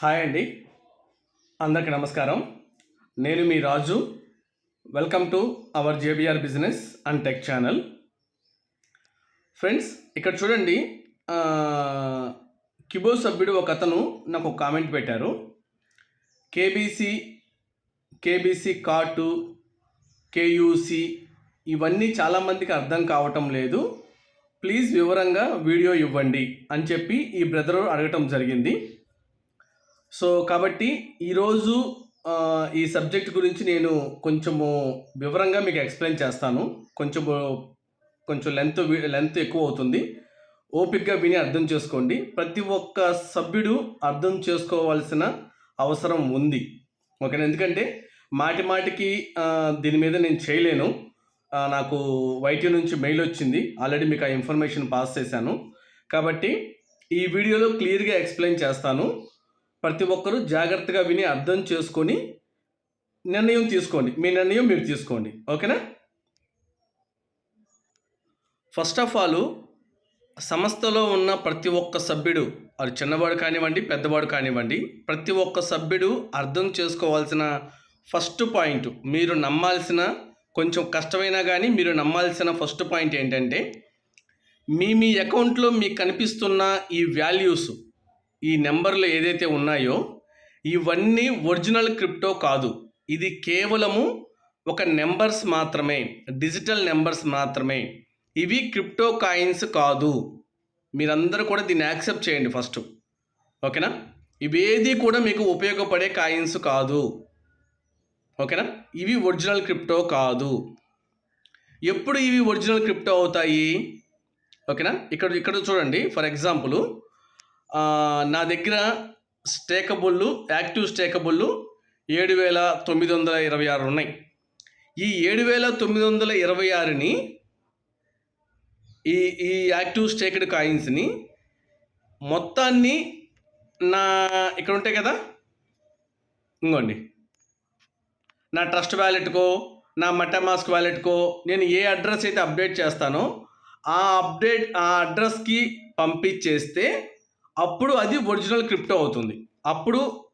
Hi అండి. అందరికీ నమస్కారం. నేను మీ Raju. Welcome to our JBR business and tech channel friends ఇక్కడ చూడండి కిబో సభ్యుడు ఒక అతను నాకు ఒక కామెంట్ పెట్టారు. కేబీసీ కేబీసీ కార్టు కేయూసి ఇవన్నీ చాలామందికి అర్థం కావటం లేదు. ప్లీజ్ వివరంగా వీడియో ఇవ్వండి అని చెప్పి ఈ బ్రదర్ అడగటం జరిగింది. సో కాబట్టి ఈరోజు ఈ సబ్జెక్ట్ గురించి నేను కొంచెము వివరంగా మీకు ఎక్స్ప్లెయిన్ చేస్తాను. కొంచెము కొంచెం లెంత్ లెంత్ ఎక్కువ అవుతుంది. ఓపిక్గా విని అర్థం చేసుకోండి. ప్రతి ఒక్క సభ్యుడు అర్థం చేసుకోవాల్సిన అవసరం ఉంది. ఓకేనా? ఎందుకంటే మాటి మాటికి దీని మీద నేను చేయలేను. నాకు వైటీ నుంచి మెయిల్ వచ్చింది. ఆల్రెడీ మీకు ఆ ఇన్ఫర్మేషన్ పాస్ చేశాను. కాబట్టి ఈ వీడియోలో క్లియర్గా ఎక్స్ప్లెయిన్ చేస్తాను. ప్రతి ఒక్కరూ జాగ్రత్తగా విని అర్థం చేసుకొని నిర్ణయం తీసుకోండి. మీ నిర్ణయం మీరు తీసుకోండి. ఓకేనా? ఫస్ట్ ఆఫ్ ఆల్ సంస్థలో ఉన్న ప్రతి ఒక్క సభ్యుడు అది చిన్నవాడు కానివ్వండి పెద్దవాడు కానివ్వండి ప్రతి ఒక్క సభ్యుడు అర్థం చేసుకోవాల్సిన ఫస్ట్ పాయింట్ మీరు నమ్మాల్సిన కొంచెం కష్టమైనా కానీ మీరు నమ్మాల్సిన ఫస్ట్ పాయింట్ ఏంటంటే మీ మీ అకౌంట్లో మీకు కనిపిస్తున్న ఈ వాల్యూస్ ఈ నెంబర్లు ఏదైతే ఉన్నాయో ఇవన్నీ ఒరిజినల్ క్రిప్టో కాదు. ఇది కేవలము ఒక నెంబర్స్ మాత్రమే డిజిటల్ నెంబర్స్ మాత్రమే. ఇవి క్రిప్టో కాయిన్స్ కాదు. మీరందరూ కూడా దీన్ని యాక్సెప్ట్ చేయండి ఫస్ట్. ఓకేనా? ఇవేది కూడా మీకు ఉపయోగపడే కాయిన్స్ కాదు. ఓకేనా? ఇవి ఒరిజినల్ క్రిప్టో కాదు. ఎప్పుడు ఇవి ఒరిజినల్ క్రిప్టో అవుతాయి? ఓకేనా? ఇక్కడ ఇక్కడ చూడండి. ఫర్ ఎగ్జాంపుల్ నా దగ్గర స్టేకబుళ్ళు యాక్టివ్ స్టేకబుల్ ఏడు వేల తొమ్మిది వందల ఇరవై ఆరు ఉన్నాయి. ఈ ఏడు వేల తొమ్మిది వందల ఇరవై ఆరుని ఈ ఈ యాక్టివ్ స్టేక్డ్ కాయిన్స్ని మొత్తాన్ని నా ఇక్కడ ఉంటాయి కదా? ఇంకోండి. నా ట్రస్ట్ వ్యాలెట్కో నా మటమాస్క్ వ్యాలెట్కో నేను ఏ అడ్రస్ అయితే అప్డేట్ చేస్తానో ఆ అప్డేట్ ఆ అడ్రస్కి పంపించేస్తే అప్పుడు అది ఒరిజినల్ క్రిప్టో అవుతుంది. అప్పుడు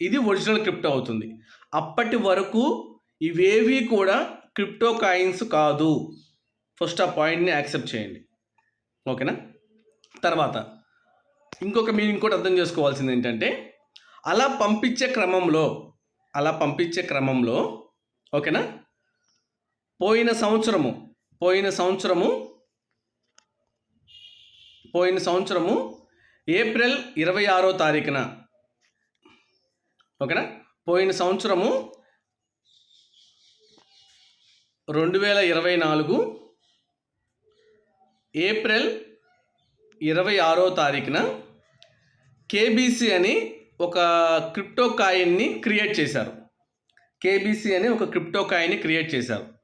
ఇది ఒరిజినల్ క్రిప్టో అవుతుంది. అప్పటి వరకు ఇవేవి కూడా క్రిప్టో కాయిన్స్ కాదు. ఫస్ట్ ఆ పాయింట్ని యాక్సెప్ట్ చేయండి. ఓకేనా? తర్వాత ఇంకొక మీరు ఇంకోటి అర్థం చేసుకోవాల్సింది ఏంటంటే అలా పంపించే క్రమంలో అలా పంపించే క్రమంలో ఓకేనా? పోయిన సంవత్సరము పోయిన సంవత్సరము పోయిన సంవత్సరము ఏప్రిల్ ఇరవై ఆరో తారీఖున. ఓకేనా? పోయిన సంవత్సరము రెండు వేల ఇరవై నాలుగు ఏప్రిల్ ఇరవై ఆరో తారీఖున కేబీసీ అని ఒక క్రిప్టో కాయిన్ని క్రియేట్ చేశారు. కేబీసీ అని ఒక క్రిప్టో కాయిన్ని క్రియేట్ చేశారు.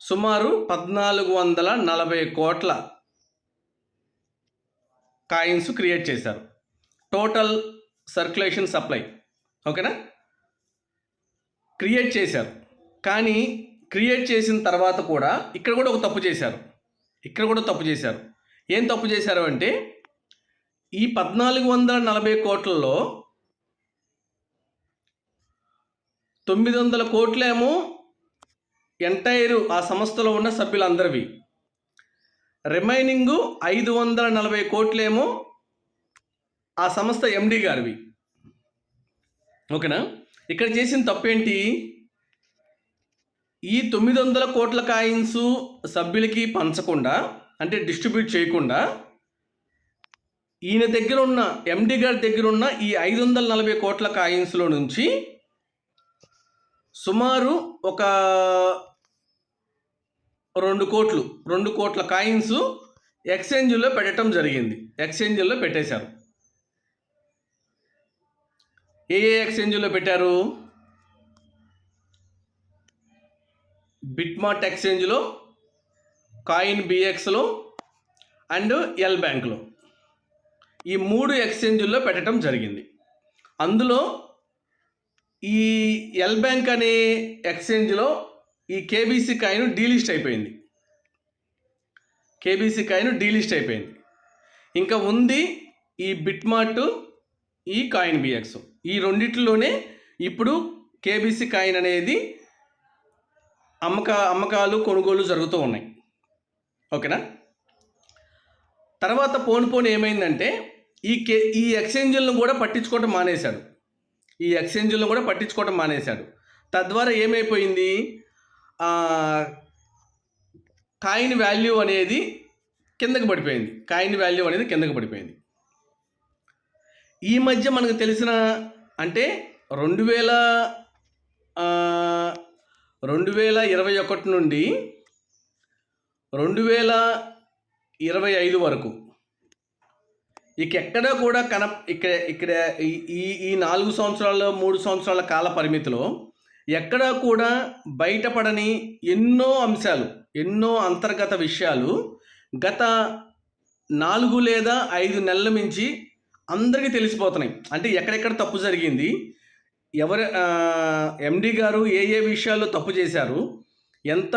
సుమారు పద్నాలుగు వందల నలభై కోట్ల కాయిన్స్ క్రియేట్ చేశారు. టోటల్ సర్క్యులేషన్ సప్లై ఓకేనా? క్రియేట్ చేశారు. కానీ క్రియేట్ చేసిన తర్వాత కూడా ఇక్కడ కూడా ఒక తప్పు చేశారు. ఇక్కడ కూడా తప్పు చేశారు. ఏం తప్పు చేశారు అంటే ఈ పద్నాలుగు వందల నలభై కోట్లలో తొమ్మిది వందల కోట్లేమో ఎంటైర్ ఆ సంస్థలో ఉన్న సభ్యులందరివి. రిమైనింగ్ ఐదు వందల నలభై కోట్లేమో ఆ సంస్థ ఎండి గారివి. ఓకేనా? ఇక్కడ చేసిన తప్పేంటి? ఈ తొమ్మిది వందల కోట్ల కాయిన్స్ సభ్యులకి పంచకుండా అంటే డిస్ట్రిబ్యూట్ చేయకుండా ఈయన దగ్గర ఉన్న ఎండి గారి దగ్గర ఉన్న ఈ ఐదు వందల నలభై కోట్ల కాయిన్స్లో నుంచి సుమారు ఒక రెండు కోట్లు రెండు కోట్ల కాయిన్స్ ఎక్స్చేంజ్లో పెట్టడం జరిగింది. ఎక్స్చేంజ్లో పెట్టేశారు. ఏ ఏ ఎక్స్చేంజ్లో పెట్టారు? బిట్మార్ట్ ఎక్స్చేంజ్లో కాయిన్ బిఎక్స్లో అండ్ ఎల్ బ్యాంక్లో. ఈ మూడు ఎక్స్చేంజ్ల్లో పెట్టడం జరిగింది. అందులో ఈ ఎల్ బ్యాంక్ అనే ఎక్స్చేంజ్లో ఈ కేబీసీ కాయిన్ డీలిస్ట్ అయిపోయింది. కేబీసీ కాయిన్ డీలిస్ట్ అయిపోయింది. ఇంకా ఉంది ఈ బిట్మార్ట్ ఈ కాయిన్ బిఎక్స్ ఈ రెండిట్లోనే ఇప్పుడు కేబీసీ కాయిన్ అనేది అమ్మక అమ్మకాలు కొనుగోలు జరుగుతూ ఉన్నాయి. ఓకేనా? తర్వాత పోను పోను ఏమైందంటే ఈ కే ఈ ఎక్స్చేంజ్లను కూడా పట్టించుకోవటం మానేశాడు ఈ ఎక్స్చేంజ్లను కూడా పట్టించుకోవటం మానేశాడు తద్వారా ఏమైపోయింది? కాయిన్ వాల్యూ అనేది కిందకు పడిపోయింది. కాయిన్ వాల్యూ అనేది కిందకు పడిపోయింది. ఈ మధ్య మనకు తెలిసిన అంటే రెండు వేల రెండు వేల ఇరవై ఒకటి నుండి రెండు వేల ఇరవై ఐదు వరకు ఇక ఎక్కడా కూడా కన ఇక్కడ ఇక్కడ ఈ- ఈ ఈ నాలుగు సంవత్సరాల మూడు సంవత్సరాల కాల పరిమితిలో ఎక్కడా కూడా బయటపడని ఎన్నో అంశాలు ఎన్నో అంతర్గత విషయాలు గత నాలుగు లేదా ఐదు నెలల మించి అందరికీ తెలిసిపోతున్నాయి. అంటే ఎక్కడెక్కడ తప్పు జరిగింది ఎవరు ఎండి గారు ఏ ఏ విషయాల్లో తప్పు చేశారు ఎంత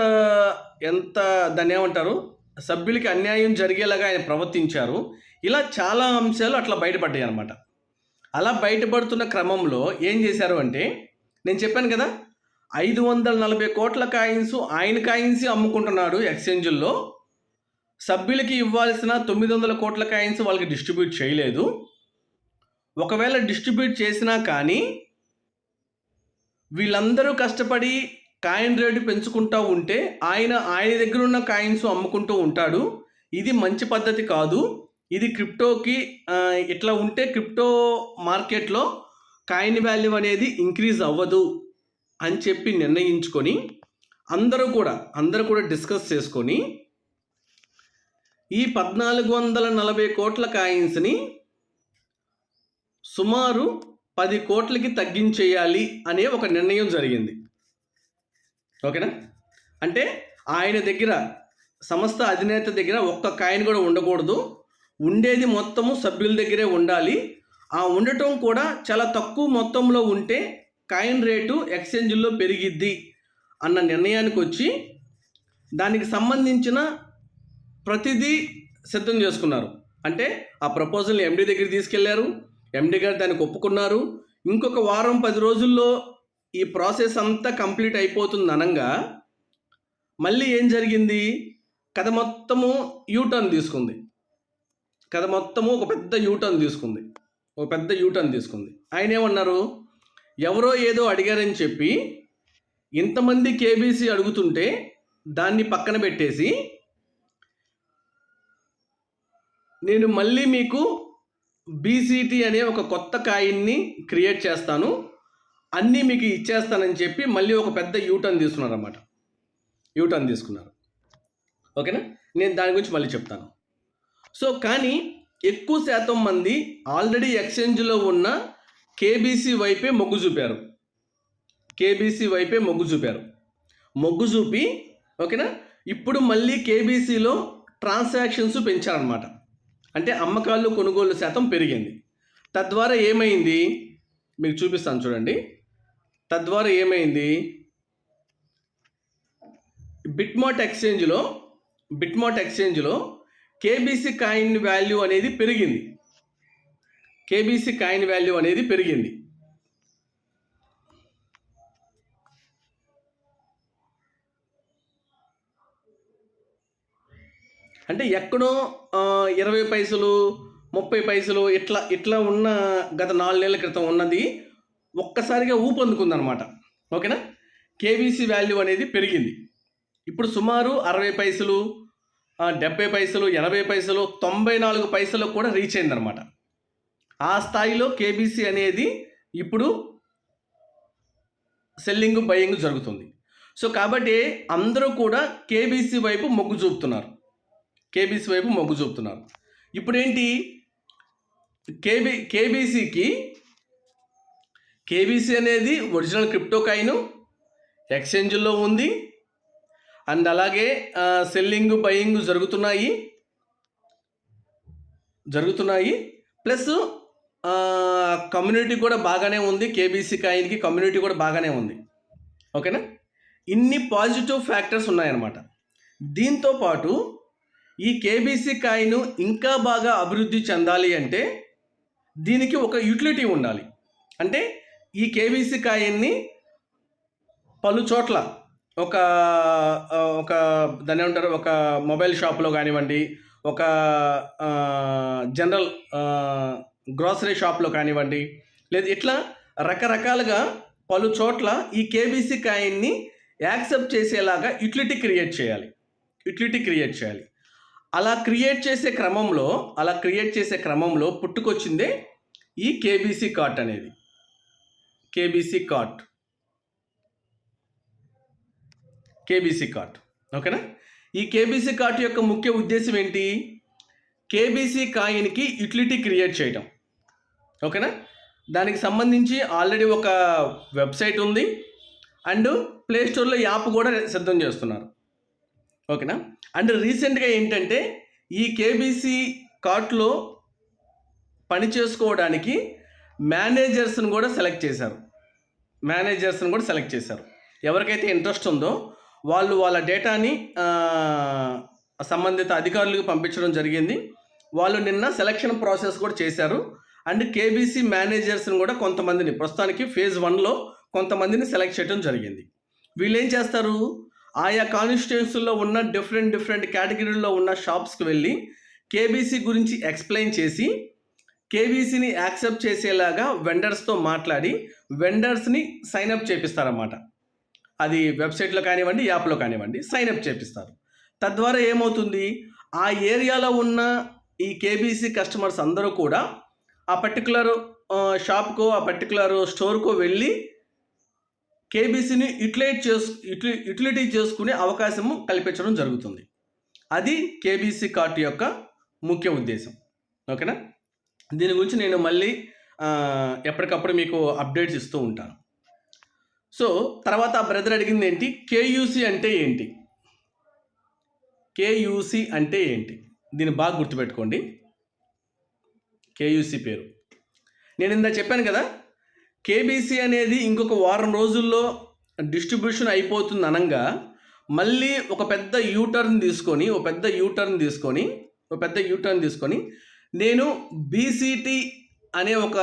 ఎంత దాన్ని ఏమంటారు సభ్యులకి అన్యాయం జరిగేలాగా ఆయన ప్రవర్తించారు ఇలా చాలా అంశాలు అట్లా బయటపడ్డాయి అనమాట అలా బయటపడుతున్న క్రమంలో ఏం చేశారు అంటే నేను చెప్పాను కదా ఐదు వందల నలభై కోట్ల కాయిన్స్ ఆయన కాయిన్స్ అమ్ముకుంటున్నాడు ఎక్స్చేంజుల్లో. సభ్యులకి ఇవ్వాల్సిన తొమ్మిది వందల కోట్ల కాయిన్స్ వాళ్ళకి డిస్ట్రిబ్యూట్ చేయలేదు. ఒకవేళ డిస్ట్రిబ్యూట్ చేసినా కానీ వీళ్ళందరూ కష్టపడి కాయిన్ రేటు పెంచుకుంటూ ఉంటే ఆయన ఆయన దగ్గర ఉన్న కాయిన్స్ అమ్ముకుంటూ ఉంటాడు. ఇది మంచి పద్ధతి కాదు. ఇది క్రిప్టోకి ఇట్లా ఉంటే క్రిప్టో మార్కెట్లో కాయిన్ వాల్యూ అనేది ఇంక్రీజ్ అవ్వదు అని చెప్పి నిర్ణయించుకొని అందరూ కూడా అందరూ కూడా డిస్కస్ చేసుకొని ఈ పద్నాలుగు వందల నలభై కోట్ల కాయిన్స్ని సుమారు పది కోట్లకి తగ్గించేయాలి అనే ఒక నిర్ణయం జరిగింది. ఓకేనా? అంటే ఆయన దగ్గర సంస్థ అధినేత దగ్గర ఒక్క కాయిన్ కూడా ఉండకూడదు. ఉండేది మొత్తము సభ్యుల దగ్గరే ఉండాలి. ఉండటం కూడా చాలా తక్కువ మొత్తంలో ఉంటే కాయిన్ రేటు ఎక్స్చేంజ్లో పెరిగిద్ది అన్న నిర్ణయానికి వచ్చి దానికి సంబంధించిన ప్రతిదీ సిద్ధం చేసుకున్నారు. అంటే ఆ ప్రపోజల్ని ఎండి దగ్గర తీసుకెళ్ళారు. ఎండి గారు దానికి ఒప్పుకున్నారు. ఇంకొక వారం పది రోజుల్లో ఈ ప్రాసెస్ అంతా కంప్లీట్ అయిపోతుంది అనగా మళ్ళీ ఏం జరిగింది? కథ మొత్తము యూటర్న్ తీసుకుంది. కథ మొత్తము ఒక పెద్ద యూటర్న్ తీసుకుంది. ఒక పెద్ద యూటర్న్ తీసుకుంది. ఆయన ఏమన్నారు? ఎవరో ఏదో అడిగారని చెప్పి ఇంతమంది కేబీసీ అడుగుతుంటే దాన్ని పక్కన పెట్టేసి నేను మళ్ళీ మీకు బీసీటీ అనే ఒక కొత్త కాయిన్ని క్రియేట్ చేస్తాను. అన్నీ మీకు ఇచ్చేస్తానని చెప్పి మళ్ళీ ఒక పెద్ద యూటర్న్ తీసుకున్నారు అన్నమాట యూటర్న్ తీసుకున్నారు. ఓకేనా? నేను దాని గురించి మళ్ళీ చెప్తాను. సో కానీ ఎక్కువ శాతం మంది ఆల్రెడీ ఎక్స్చేంజ్లో ఉన్న కేబీసీ వైపే మొగ్గు చూపారు. కేబీసీ వైపే మొగ్గు చూపారు. మొగ్గు చూపి ఓకేనా? ఇప్పుడు మళ్ళీ కేబీసీలో ట్రాన్సాక్షన్స్ పెంచారనమాట అంటే అమ్మకాలు కొనుగోలు శాతం పెరిగింది. తద్వారా ఏమైంది? మీకు చూపిస్తాను చూడండి. తద్వారా ఏమైంది? బిట్మాట్ ఎక్స్చేంజ్లో బిట్మాట్ ఎక్స్చేంజ్లో కేబీసీ కాయిన్ వాల్యూ అనేది పెరిగింది. కేబీసీ కాయిన్ వాల్యూ అనేది పెరిగింది. అంటే ఎక్కడో ఇరవై పైసలు ముప్పై పైసలు ఇట్లా ఇట్లా ఉన్న గత నాలుగు నెలల క్రితం ఉన్నది ఒక్కసారిగా ఊపందుకుందనమాట ఓకేనా? కేబీసీ వాల్యూ అనేది పెరిగింది. ఇప్పుడు సుమారు అరవై పైసలు డెబ్బై పైసలు ఎనభై పైసలు తొంభై నాలుగు పైసలకు కూడా రీచ్ అయిందనమాట ఆ స్థాయిలో కేబీసీ అనేది ఇప్పుడు సెల్లింగ్ బయింగ్ జరుగుతుంది. సో కాబట్టి అందరూ కూడా కేబీసీ వైపు మొగ్గు చూపుతున్నారు. కేబీసీ వైపు మొగ్గు చూపుతున్నారు. ఇప్పుడేంటి కేబీ కేబీసీకి కేబీసీ అనేది ఒరిజినల్ క్రిప్టో కాయిన్ ఎక్స్చేంజ్లో ఉంది. అండ్ అలాగే సెల్లింగ్ బయింగ్ జరుగుతున్నాయి. జరుగుతున్నాయి. ప్లస్ కమ్యూనిటీ కూడా బాగానే ఉంది. కేబీసీ కాయిన్కి కమ్యూనిటీ కూడా బాగానే ఉంది. ఓకేనా? ఇన్ని పాజిటివ్ ఫ్యాక్టర్స్ ఉన్నాయన్నమాట. దీంతో పాటు ఈ కేబీసీ కాయిన్ ఇంకా బాగా అభివృద్ధి చెందాలి అంటే దీనికి ఒక యూటిలిటీ ఉండాలి. అంటే ఈ కేబీసీ కాయిన్ని పలు చోట్ల ఒక ఒక దాన్ని ఏమంటారు? ఒక మొబైల్ షాప్లో కానివ్వండి ఒక జనరల్ గ్రాసరీ షాప్లో కానివ్వండి లేదు ఇట్లా రకరకాలుగా పలు చోట్ల ఈ కేబీసీ కాయిన్ని యాక్సెప్ట్ చేసేలాగా యూటిలిటీ క్రియేట్ చేయాలి. యూటిలిటీ క్రియేట్ చేయాలి. అలా క్రియేట్ చేసే క్రమంలో అలా క్రియేట్ చేసే క్రమంలో పుట్టుకొచ్చిందే ఈ కేబీసీ కార్ట్ అనేది. KBC cart. కేబీసీ కార్ట్ ఓకేనా? ఈ కేబీసీ కార్ట్ యొక్క ముఖ్య ఉద్దేశం ఏంటి? కేబీసీ కాయిన్కి యూటిలిటీ క్రియేట్ చేయడం ఓకేనా? దానికి సంబంధించి ఆల్రెడీ ఒక వెబ్సైట్ ఉంది. అండ్ ప్లేస్టోర్లో యాప్ కూడా సిద్ధం చేస్తున్నారు. ఓకేనా? అండ్ రీసెంట్గా ఏంటంటే ఈ కేబీసీ కార్ట్లో పని చేసుకోవడానికి మేనేజర్స్ని కూడా సెలెక్ట్ చేశారు. మేనేజర్స్ని కూడా సెలెక్ట్ చేశారు. ఎవరికైతే ఇంట్రెస్ట్ ఉందో వాళ్ళు వాళ్ళ డేటాని సంబంధిత అధికారులకు పంపించడం జరిగింది. వాళ్ళు నిన్న సెలక్షన్ ప్రాసెస్ కూడా చేశారు. అండ్ కేబీసీ మేనేజర్స్ని కూడా కొంతమందిని ప్రస్తుతానికి ఫేజ్ వన్లో కొంతమందిని సెలెక్ట్ చేయడం జరిగింది. వీళ్ళు ఏం చేస్తారు? ఆయా కాన్స్టిట్యూన్సీల్లో ఉన్న డిఫరెంట్ డిఫరెంట్ కేటగిరీల్లో ఉన్న షాప్స్కి వెళ్ళి కేబీసీ గురించి ఎక్స్ప్లెయిన్ చేసి కేబీసీని యాక్సెప్ట్ చేసేలాగా వెండర్స్తో మాట్లాడి వెండర్స్ని సైన్అప్ చేపిస్తారన్నమాట. అది వెబ్సైట్లో కానివ్వండి యాప్లో కానివ్వండి సైన్అప్ చేపిస్తారు. తద్వారా ఏమవుతుంది? ఆ ఏరియాలో ఉన్న ఈ కేబీసీ కస్టమర్స్ అందరూ కూడా ఆ పర్టికులర్ షాప్కో ఆ పర్టికులర్ స్టోర్కో వెళ్ళి కేబీసీని యూటిలైట్ చేసు యూటిలి యూటిలిటీ చేసుకునే అవకాశము కల్పించడం జరుగుతుంది. అది కేబీసీ కార్డు యొక్క ముఖ్య ఉద్దేశం. ఓకేనా? దీని గురించి నేను మళ్ళీ ఎప్పటికప్పుడు మీకు అప్డేట్స్ ఇస్తూ ఉంటాను. సో తర్వాత ఆ బ్రదర్ అడిగింది ఏంటి? కేయూసి అంటే ఏంటి? కేయూసి అంటే ఏంటి? దీన్ని బాగా గుర్తుపెట్టుకోండి. కేయూసి పేరు. నేను ఇందా చెప్పాను కదా? కేబీసీ అనేది ఇంకొక వారం రోజుల్లో డిస్ట్రిబ్యూషన్ అయిపోతుంది అనగా మళ్ళీ ఒక పెద్ద యూటర్న్ తీసుకొని ఒక పెద్ద యూటర్న్ తీసుకొని ఒక పెద్ద యూటర్న్ తీసుకొని నేను బీసీటీ అనే ఒక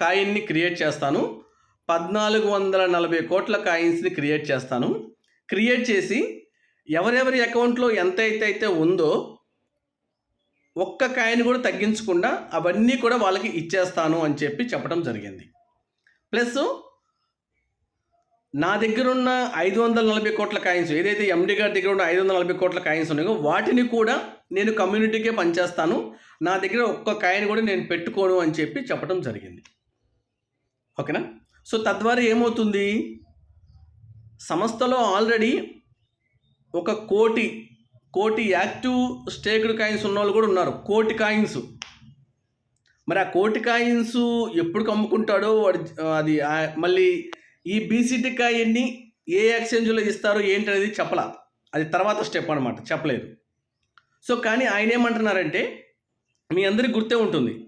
కాయిన్ని క్రియేట్ చేస్తాను. పద్నాలుగు వందల నలభై కోట్ల కాయిన్స్ని క్రియేట్ చేస్తాను. క్రియేట్ చేసి ఎవరెవరి అకౌంట్లో ఎంత అయితే అయితే ఉందో ఒక్క కాయిన్ కూడా తగ్గించకుండా అవన్నీ కూడా వాళ్ళకి ఇచ్చేస్తాను అని చెప్పి చెప్పడం జరిగింది. ప్లస్ నా దగ్గర ఉన్న ఐదు వందల నలభై కోట్ల కాయిన్స్ ఏదైతే ఎండి గారి దగ్గర ఉన్న ఐదు వందల నలభై కోట్ల కాయిన్స్ ఉన్నాయో వాటిని కూడా నేను కమ్యూనిటీకే పనిచేస్తాను. నా దగ్గర ఒక్క కాయిన్ కూడా నేను పెట్టుకోను అని చెప్పి చెప్పడం జరిగింది. ఓకేనా? సో తద్వారా ఏమవుతుంది? సంస్థలో ఆల్రెడీ ఒక కోటి కోటి యాక్టివ్ స్టేక్డ్ కాయిన్స్ ఉన్న వాళ్ళు కూడా ఉన్నారు. కోటి కాయిన్స్. మరి ఆ కోటి కాయిన్స్ ఎప్పుడు అమ్ముకుంటాడో వాడు అది మళ్ళీ ఈ బీసీటీ కాయిన్ని ఏ ఎక్స్చేంజ్లో ఇస్తారో ఏంటి అనేది అది తర్వాత స్టెప్ అనమాట చెప్పలేదు. సో కానీ ఆయన ఏమంటున్నారంటే మీ అందరికి గుర్తే ఉంటుంది.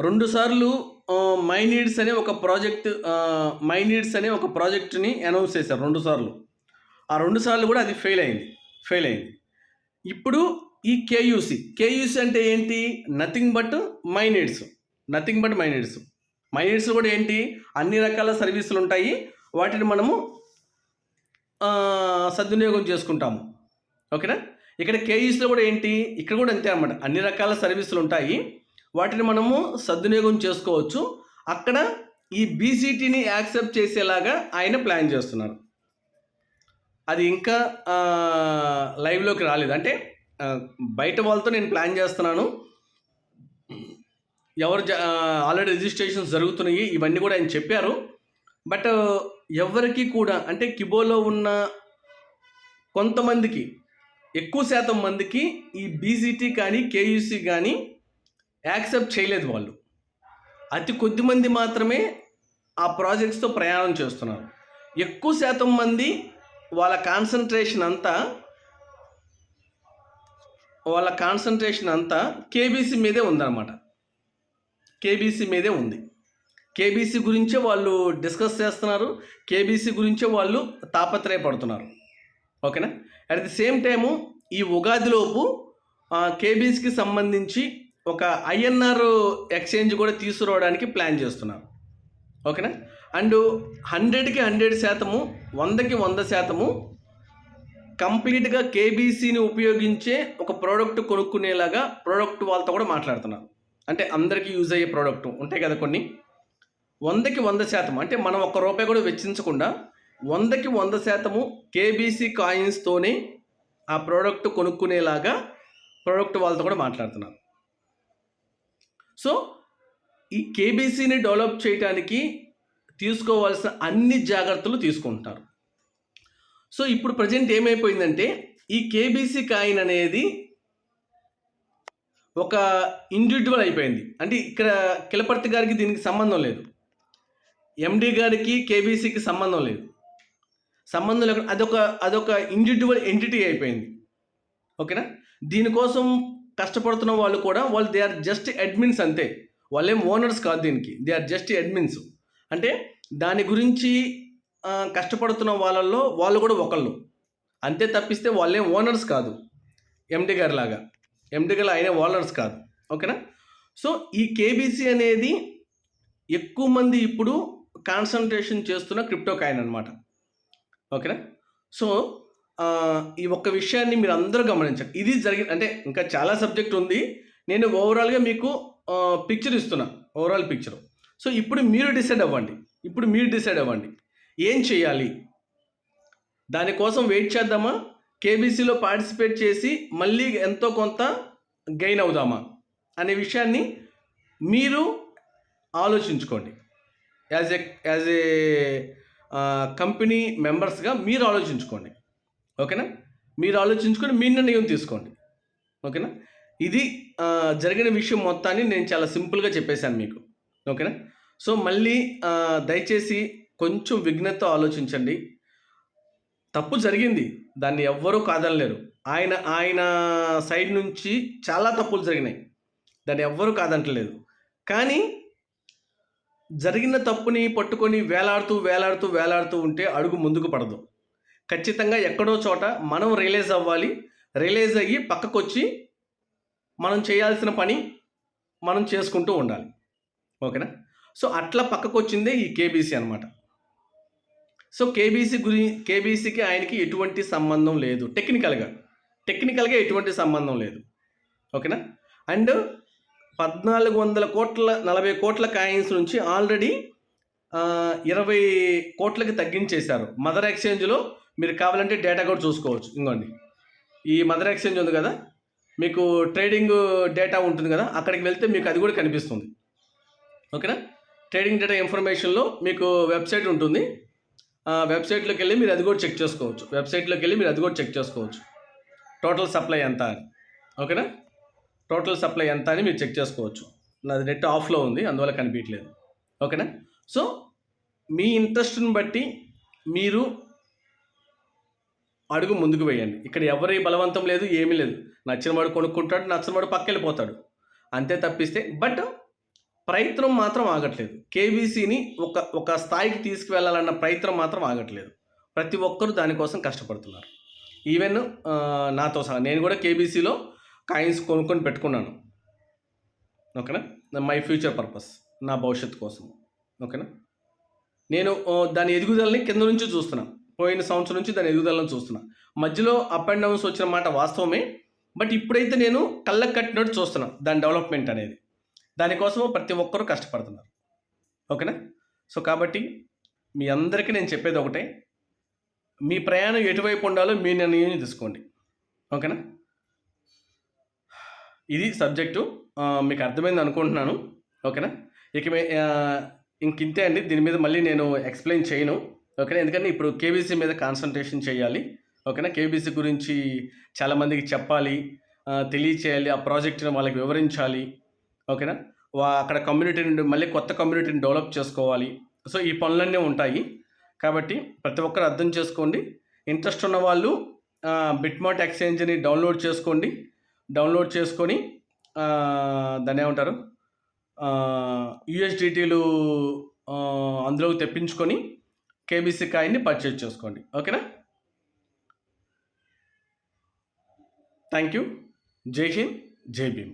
రెండుసార్లు మై నీడ్స్ అనే ఒక ప్రాజెక్ట్ మై నీడ్స్ అనే ఒక ప్రాజెక్ట్ని అనౌన్స్ చేశారు రెండుసార్లు ఆ రెండు సార్లు కూడా అది ఫెయిల్ అయింది ఫెయిల్ అయింది. ఇప్పుడు ఈ కేయూసి కేయూసి అంటే ఏంటి? Nothing but my needs nothing but my needs my needs కూడా ఏంటి? అన్ని రకాల సర్వీసులు ఉంటాయి వాటిని మనము సద్వినియోగం చేసుకుంటాము. ఓకేనా? ఇక్కడ కేయూసీలో కూడా ఏంటి? ఇక్కడ కూడా అంతే అనమాట అన్ని రకాల సర్వీసులు ఉంటాయి వాటిని మనము సద్వినియోగం చేసుకోవచ్చు. అక్కడ ఈ బీసీటీని యాక్సెప్ట్ చేసేలాగా ఆయన ప్లాన్ చేస్తున్నారు. అది ఇంకా లైవ్లోకి రాలేదు. అంటే బయట వాళ్ళతో నేను ప్లాన్ చేస్తున్నాను. ఎవరు జ- ఆల్రెడీ రిజిస్ట్రేషన్స్ జరుగుతున్నాయి. ఇవన్నీ కూడా ఆయన చెప్పారు. బట్ ఎవరికి కూడా అంటే కిబోలో ఉన్న కొంతమందికి ఎక్కువ శాతం మందికి ఈ బీసీటీ కానీ కేయూసీ కానీ యాక్సెప్ట్ చేయలేదు వాళ్ళు. అతి కొద్ది మంది మాత్రమే ఆ ప్రాజెక్ట్స్తో ప్రయాణం చేస్తున్నారు. ఎక్కువ శాతం మంది వాళ్ళ కాన్సన్ట్రేషన్ అంతా వాళ్ళ కాన్సన్ట్రేషన్ అంతా కేబీసీ మీదే ఉందన్నమాట. కేబీసీ మీదే ఉంది. కేబీసీ గురించే వాళ్ళు డిస్కస్ చేస్తున్నారు. కేబీసీ గురించే వాళ్ళు తాపత్రయపడుతున్నారు. ఓకేనా? అట్ ది సేమ్ టైము ఈ ఉగాదిలోపు కేబీసీకి సంబంధించి ఒక ఐఎన్ఆర్ ఎక్స్చేంజ్ కూడా తీసుకురావడానికి ప్లాన్ చేస్తున్నారు ఓకేనా అండ్ హండ్రెడ్కి హండ్రెడ్ శాతము వందకి వంద శాతము కంప్లీట్గా కేబీసీని ఉపయోగించే ఒక ప్రోడక్ట్ కొనుక్కునేలాగా ప్రోడక్ట్ వాళ్ళతో కూడా మాట్లాడుతున్నారు అంటే అందరికీ యూజ్ అయ్యే ప్రోడక్ట్ ఉంటాయి కదా కొన్ని. వందకి వంద శాతం అంటే మనం ఒక్క రూపాయి కూడా వెచ్చించకుండా వందకి వంద శాతము కేబీసీ కాయిన్స్తోనే ఆ ప్రోడక్ట్ కొనుక్కునేలాగా ప్రోడక్ట్ వాళ్ళతో కూడా మాట్లాడుతున్నారు సో ఈ కేబీసీని డెవలప్ చేయడానికి తీసుకోవాల్సిన అన్ని జాగ్రత్తలు తీసుకుంటారు. సో ఇప్పుడు ప్రజెంట్ ఏమైపోయిందంటే ఈ కేబీసీ కాయిన్ అనేది ఒక ఇండివిజువల్ అయిపోయింది. అంటే ఇక్కడ కిలపర్తి గారికి దీనికి సంబంధం లేదు. ఎండి గారికి కేబీసీకి సంబంధం లేదు. సంబంధం లేకుండా అదొక అదొక ఇండివిజువల్ ఎంటిటీ అయిపోయింది. ఓకేనా? దీనికోసం కష్టపడుతున్న వాళ్ళు కూడా వాళ్ళు దే ఆర్ జస్ట్ అడ్మిన్స్ అంతే. వాళ్ళేం ఓనర్స్ కాదు దీనికి. దే ఆర్ జస్ట్ అడ్మిన్స్ అంటే దాని గురించి కష్టపడుతున్న వాళ్ళల్లో వాళ్ళు కూడా ఒకళ్ళు. అంతే తప్పిస్తే వాళ్ళేం ఓనర్స్ కాదు. ఎండి గారి లాగా. ఎండి గారు ఆయన ఓనర్స్ కాదు. ఓకేనా సో ఈ కేబీసీ అనేది ఎక్కువ మంది ఇప్పుడు కాన్సన్ట్రేషన్ చేస్తున్న క్రిప్టో కాయిన్ అనమాట ఓకేనా సో ఈ ఒక్క విషయాన్ని మీరు అందరూ గమనించండి. ఇది జరిగి అంటే ఇంకా చాలా సబ్జెక్ట్ ఉంది. నేను ఓవరాల్గా మీకు పిక్చర్ ఇస్తున్నా. ఓవరాల్ పిక్చర్ సో ఇప్పుడు మీరు డిసైడ్ అవ్వండి. ఇప్పుడు మీరు డిసైడ్ అవ్వండి. ఏం చేయాలి? దానికోసం వెయిట్ చేద్దామా? కేబీసీలో పార్టిసిపేట్ చేసి మళ్ళీ ఎంతో కొంత గెయిన్ అవుదామా? అనే విషయాన్ని మీరు ఆలోచించుకోండి. As a as a company మెంబర్స్గా మీరు ఆలోచించుకోండి. ఓకేనా? మీరు ఆలోచించుకొని మీ నిర్ణయం తీసుకోండి. ఓకేనా? ఇది జరిగిన విషయం మొత్తాన్ని నేను చాలా సింపుల్గా చెప్పేశాను మీకు. ఓకేనా? సో మళ్ళీ దయచేసి కొంచెం విఘ్నతతో ఆలోచించండి. తప్పు జరిగింది. దాన్ని ఎవ్వరూ కాదనలేరు. ఆయన ఆయన సైడ్ నుంచి చాలా తప్పులు జరిగినాయి. దాన్ని ఎవ్వరూ కాదంటలేదు. కానీ జరిగిన తప్పుని పట్టుకొని వేలాడుతూ వేలాడుతూ వేలాడుతూ ఉంటే అడుగు ముందుకు పడదు. ఖచ్చితంగా ఎక్కడో చోట మనం రియలైజ్ అవ్వాలి. రియలైజ్ అయ్యి పక్కకొచ్చి మనం చేయాల్సిన పని మనం చేసుకుంటూ ఉండాలి. ఓకేనా? సో అట్లా పక్కకొచ్చిందే ఈ కేబీసీ అనమాట సో కేబీసీ గురి కేబీసీకి ఆయనకి ఎటువంటి సంబంధం లేదు. టెక్నికల్గా. టెక్నికల్గా ఎటువంటి సంబంధం లేదు. ఓకేనా? అండ్ పద్నాలుగు వందల కోట్ల నలభై కోట్ల కాయిన్స్ నుంచి ఆల్రెడీ ఇరవై కోట్లకి తగ్గించేశారు. మదర్ ఎక్స్చేంజ్లో మీరు కావాలంటే డేటా కూడా చూసుకోవచ్చు. ఇంకోండి. ఈ మదర్ ఎక్స్చేంజ్ ఉంది కదా? మీకు ట్రేడింగ్ డేటా ఉంటుంది కదా? అక్కడికి వెళ్తే మీకు అది కూడా కనిపిస్తుంది. ఓకేనా? ట్రేడింగ్ డేటా ఇన్ఫర్మేషన్లో మీకు వెబ్సైట్ ఉంటుంది. ఆ వెబ్సైట్లోకి వెళ్ళి మీరు అది కూడా చెక్ చేసుకోవచ్చు. వెబ్సైట్లోకి వెళ్ళి మీరు అది కూడా చెక్ చేసుకోవచ్చు. టోటల్ సప్లై ఎంత అని. ఓకేనా? టోటల్ సప్లై ఎంత అని మీరు చెక్ చేసుకోవచ్చు. నాది నెట్ ఆఫ్లో ఉంది అందువల్ల కనిపించలేదు ఓకేనా? సో మీ ఇంట్రెస్ట్ని బట్టి మీరు అడుగు ముందుకు వేయండి. ఇక్కడ ఎవరి బలవంతం లేదు ఏమీ లేదు. నచ్చిన వాడు కొనుక్కుంటాడు నచ్చినవాడు పక్క వెళ్ళిపోతాడు అంతే తప్పిస్తే బట్ ప్రయత్నం మాత్రం ఆగట్లేదు. కేబీసీని ఒక ఒక స్థాయికి తీసుకువెళ్ళాలన్న ప్రయత్నం మాత్రం ఆగట్లేదు. ప్రతి ఒక్కరూ దానికోసం కష్టపడుతున్నారు. ఈవెన్ నాతో సహా నేను కూడా కేబీసీలో కాయిన్స్ కొనుక్కొని పెట్టుకున్నాను. ఓకేనా? మై ఫ్యూచర్ పర్పస్ నా భవిష్యత్తు కోసం. ఓకేనా? నేను దాని ఎదుగుదలని కింద నుంచి చూస్తున్నా. పోయిన సంవత్సరం నుంచి దాని ఎదుగుదలను చూస్తున్నా. మధ్యలో అప్ అండ్ డౌన్స్ వచ్చిన మాట వాస్తవమే బట్ ఇప్పుడైతే నేను కళ్ళకు కట్టినట్టు చూస్తున్నా దాని డెవలప్మెంట్ అనేది. దానికోసం ప్రతి ఒక్కరూ కష్టపడుతున్నారు. ఓకేనా? సో కాబట్టి మీ అందరికీ నేను చెప్పేది ఒకటే మీ ప్రయాణం ఎటువైపు ఉండాలో మీ నిర్ణయం తీసుకోండి. ఓకేనా? ఇది సబ్జెక్టు మీకు అర్థమైంది అనుకుంటున్నాను. ఓకేనా? ఇక ఇంకింతే ఇంక ఇంతే అండి. దీని మీద మళ్ళీ నేను ఎక్స్ప్లెయిన్ చేయను. ఓకేనా? ఎందుకంటే ఇప్పుడు కేబీసీ మీద కాన్సన్ట్రేషన్ చేయాలి. ఓకేనా? కేబీసీ గురించి చాలామందికి చెప్పాలి తెలియచేయాలి ఆ ప్రాజెక్ట్ని వాళ్ళకి వివరించాలి. ఓకేనా? వా అక్కడ కమ్యూనిటీ నుండి మళ్ళీ కొత్త కమ్యూనిటీని డెవలప్ చేసుకోవాలి. సో ఈ పనులన్నీ ఉంటాయి. కాబట్టి ప్రతి ఒక్కరు అర్థం చేసుకోండి. ఇంట్రెస్ట్ ఉన్న వాళ్ళు బిట్మార్ట్ ఎక్స్చేంజ్ని డౌన్లోడ్ చేసుకోండి. డౌన్లోడ్ చేసుకొని దాన్ని ఏమంటారు? యూఎస్డిటీలు అందులోకి తెప్పించుకొని కేబీసీ కాయిన్ని పర్చేజ్ చేసుకోండి. ఓకేనా? థ్యాంక్ యూ జై హింద్ జై భీమ్.